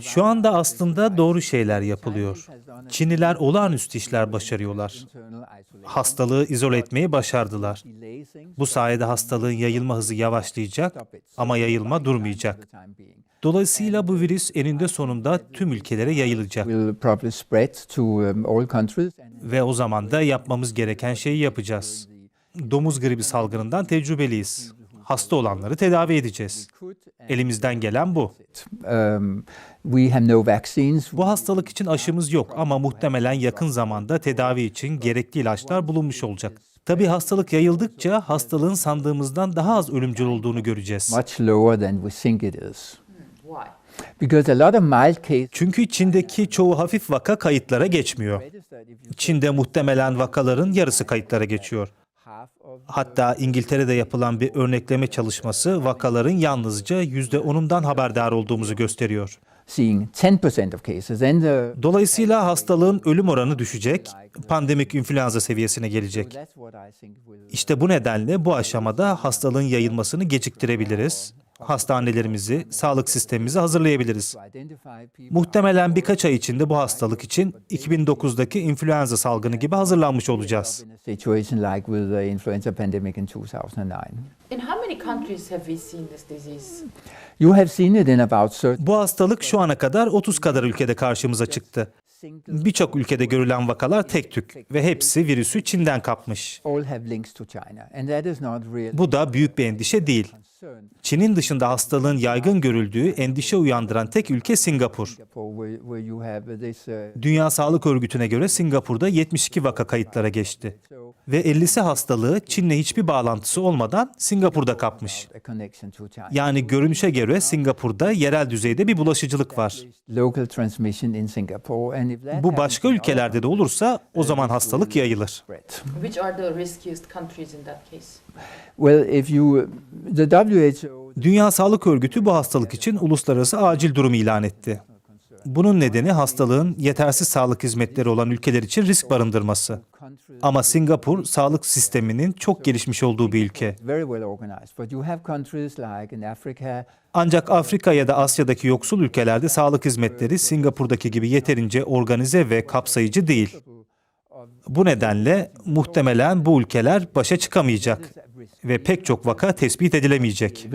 Şu anda aslında doğru şeyler yapılıyor. Çinliler olağanüstü işler başarıyorlar. Hastalığı izole etmeyi başardılar. Bu sayede hastalığın yayılma hızı yavaşlayacak ama yayılma durmayacak. Dolayısıyla bu virüs eninde sonunda tüm ülkelere yayılacak. um, Ve o zaman da yapmamız gereken şeyi yapacağız. Domuz gribi salgınından tecrübeliyiz. Hasta olanları tedavi edeceğiz. Elimizden gelen bu. um, we have no vaccines. Bu hastalık için aşımız yok ama muhtemelen yakın zamanda tedavi için gerekli ilaçlar bulunmuş olacak. Tabii hastalık yayıldıkça hastalığın sandığımızdan daha az ölümcül olduğunu göreceğiz. much lower than we think it is. Why? Because a lot of mild cases. Çünkü Çin'deki çoğu hafif vaka kayıtlara geçmiyor. Çin'de muhtemelen vakaların yarısı kayıtlara geçiyor. Hatta İngiltere'de yapılan bir örnekleme çalışması vakaların yalnızca %10'undan haberdar olduğumuzu gösteriyor. seeing 10% of cases. Then the Dolayısıyla hastalığın ölüm oranı düşecek, pandemik influenza seviyesine gelecek. İşte bu nedenle bu aşamada hastalığın yayılmasını geciktirebiliriz. Hastanelerimizi, sağlık sistemimizi hazırlayabiliriz. Muhtemelen birkaç ay içinde bu hastalık için 2009'daki influenza salgını gibi hazırlanmış olacağız. in a situation like with the influenza pandemic in 2009. In how many countries have we seen this disease? You have seen it in about certain Bu hastalık şu ana kadar 30 kadar ülkede karşımıza çıktı. Birçok ülkede görülen vakalar tek tük ve hepsi virüsü Çin'den kapmış. Bu da büyük bir endişe değil. Çin'in dışında hastalığın yaygın görüldüğü endişe uyandıran tek ülke Singapur. Uh, Dünya Sağlık Örgütü'ne göre Singapur'da 72 vaka kayıtlara geçti. Ve 50'si hastalığı Çin'le hiçbir bağlantısı olmadan Singapur'da kapmış. Yani görünüşe göre Singapur'da yerel düzeyde bir bulaşıcılık var. Bu başka ülkelerde de olursa o zaman hastalık yayılır. Dünya Sağlık Örgütü bu hastalık için uluslararası acil durum ilan etti. Bunun nedeni hastalığın yetersiz sağlık hizmetleri olan ülkeler için risk barındırması. Ama Singapur sağlık sisteminin çok gelişmiş olduğu bir ülke. Ancak Afrika ya da Asya'daki yoksul ülkelerde sağlık hizmetleri Singapur'daki gibi yeterince organize ve kapsayıcı değil. Bu nedenle muhtemelen bu ülkeler başa çıkamayacak ve pek çok vaka tespit edilemeyecek.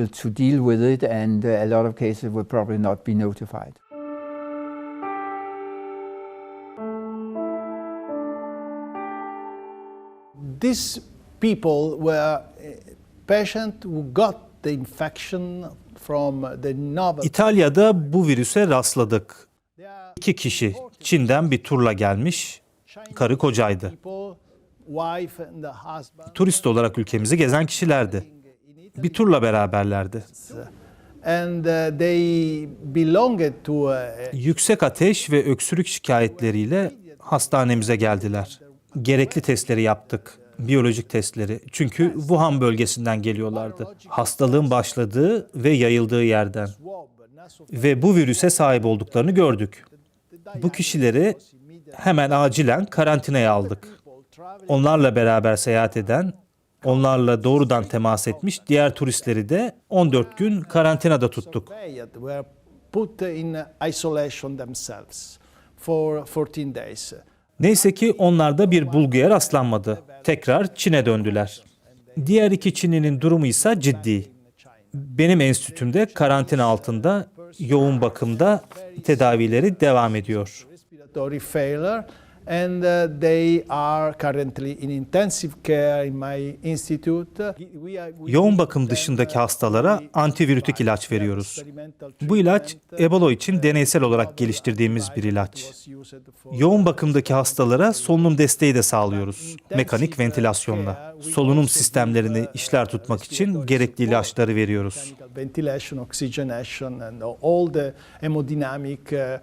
These people were uh, patients who got the infection from the novel. İtalya'da bu virüse rastladık. İki kişi Çin'den bir turla gelmiş, karı kocaydı. Turist olarak ülkemizi gezen kişilerdi. Bir turla beraberlerdi. and they belonged to a, Yüksek ateş ve öksürük şikayetleriyle hastanemize geldiler. Gerekli testleri yaptık. Biyolojik testleri. Çünkü Wuhan bölgesinden geliyorlardı. Hastalığın başladığı ve yayıldığı yerden. Ve bu virüse sahip olduklarını gördük. Bu kişileri hemen acilen karantinaya aldık. Onlarla beraber seyahat eden, onlarla doğrudan temas etmiş diğer turistleri de 14 gün karantinada tuttuk. surveyed, were put in isolation themselves for 14 days. Neyse ki onlarda bir bulguya rastlanmadı. Tekrar Çin'e döndüler. Diğer iki Çinlinin durumu ise ciddi. Benim enstitümde karantina altında, yoğun bakımda tedavileri devam ediyor. And uh, they are currently in intensive care in my institute. Yoğun bakım dışındaki uh, hastalara antivirütik ilaç veriyoruz. Bu ilaç treatment, Ebola için uh, deneysel olarak geliştirdiğimiz bir ilaç. Yoğun bakımdaki hastalara solunum desteği de sağlıyoruz. Mekanik ventilasyonla. Solunum sistemlerini işler tutmak için gerekli ilaçları veriyoruz. ventilation, oxygenation and all the hemodynamic uh.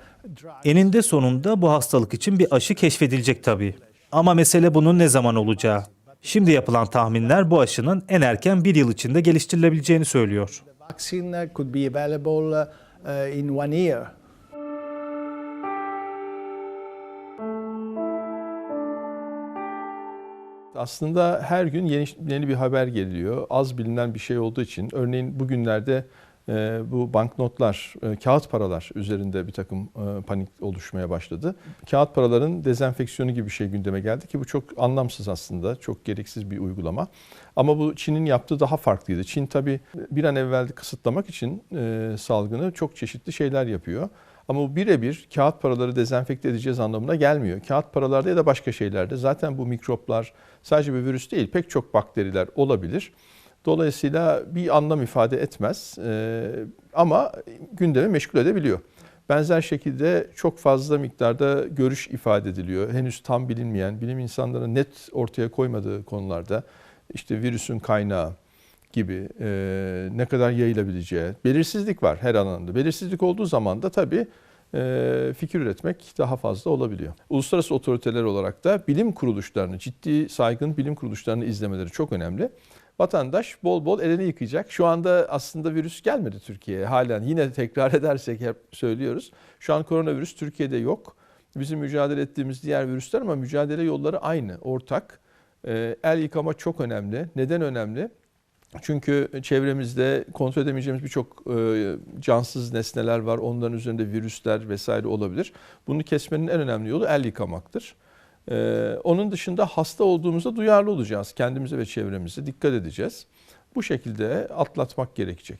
Eninde sonunda bu hastalık için bir aşı keşfedilecek tabii. Ama mesele bunun ne zaman olacağı. Şimdi yapılan tahminler bu aşının en erken bir yıl içinde geliştirilebileceğini söylüyor. Uh. Aslında her gün yeni, yeni bir haber geliyor. Az bilinen bir şey olduğu için örneğin bugünlerde bu banknotlar, e, kağıt paralar üzerinde bir takım e, panik oluşmaya başladı. Kağıt paraların dezenfeksiyonu gibi bir şey gündeme geldi ki bu çok anlamsız aslında, çok gereksiz bir uygulama. Ama bu Çin'in yaptığı daha farklıydı. Çin tabii bir an evvel kısıtlamak için e, salgını çok çeşitli şeyler yapıyor. Ama bu birebir kağıt paraları dezenfekte edeceğiz anlamına gelmiyor. Kağıt paralarda ya da başka şeylerde zaten bu mikroplar sadece bir virüs değil pek çok bakteriler olabilir. Dolayısıyla bir anlam ifade etmez Ee, ama gündemi meşgul edebiliyor. Benzer şekilde çok fazla miktarda görüş ifade ediliyor. Henüz tam bilinmeyen, bilim insanlarının net ortaya koymadığı konularda işte virüsün kaynağı gibi e, ne kadar yayılabileceği, belirsizlik var her alanda. Belirsizlik olduğu zaman da tabii e, fikir üretmek daha fazla olabiliyor. Uluslararası otoriteler olarak da bilim kuruluşlarını, ciddi saygın bilim kuruluşlarını izlemeleri çok önemli. Vatandaş bol bol elini yıkayacak. Şu anda aslında virüs gelmedi Türkiye'ye. Halen yine tekrar edersek hep söylüyoruz. Şu an koronavirüs Türkiye'de yok. Bizim mücadele ettiğimiz diğer virüsler ama mücadele yolları aynı, ortak. E, el yıkama çok önemli. Neden önemli? Çünkü çevremizde kontrol edemeyeceğimiz birçok e, cansız nesneler var. Onların üzerinde virüsler vesaire olabilir. Bunu kesmenin en önemli yolu el yıkamaktır. E, onun dışında hasta olduğumuzda duyarlı olacağız. Kendimize ve çevremize dikkat edeceğiz. Bu şekilde atlatmak gerekecek.